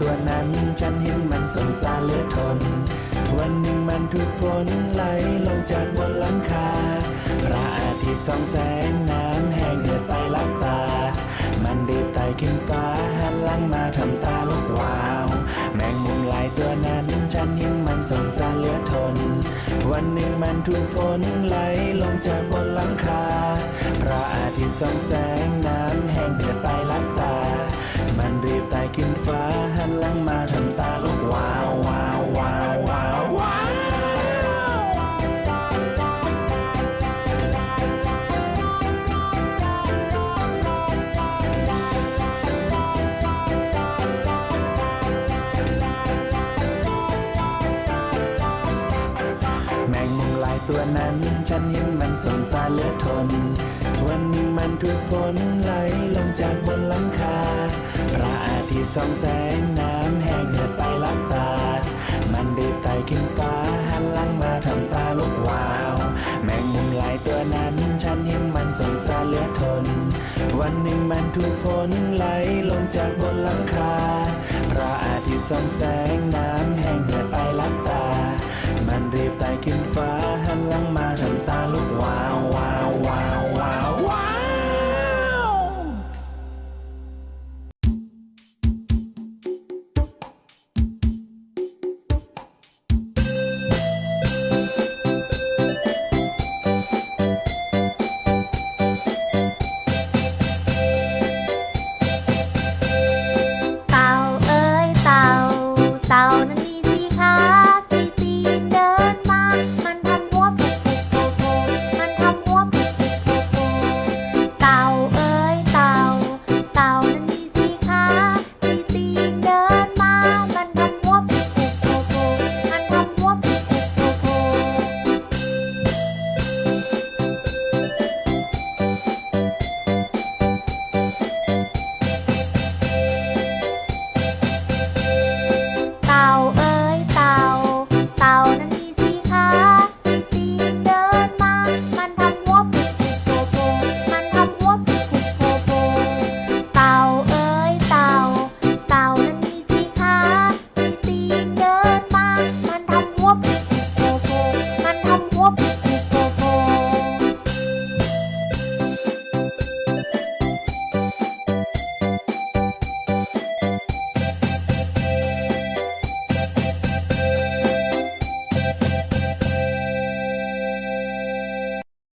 ตัวนั้น ฉันเห็นมันสงสารเหลือทน วันหนึ่งมันถูกฝนไหลลงจากบนหลังคาพระอาทิตย์ส่องแสงน้ำแห้งเหือดไปลับตา มันรีบไต่ขึ้นฟ้าหันหลังมาทำตาลุกวาว แมงมุมหลายตัวนั้น ฉันเห็นมันสงสารเหลือทน วันหนึ่งมันถูกฝนไหลลงจากบนหลังคาพระอาทิตย์ส่องแสงน้ำแห้งเหือดไปลับตา มันรีบไต่ขึ้นฟ้า ตัวนั้น ฉันเห็นมันสงสารเหลือทน วันหนึ่งมันถูกฝนไหลลงจากบนหลังคา พระอาทิตย์ส่องแสงน้ำแห้งเหือดไปลับตา มันรีบไต่ขึ้นฟ้าหันหลังมาทำตาลุกวาว แมงมุมหลายตัวนั้น ฉันเห็นมันสงสารเหลือทน วันหนึ่งมันถูกฝนไหลลงจากบนหลังคา พระอาทิตย์ส่องแสงน้ำแห้งเหือดไป ขึ้นฟ้าหันหลังมา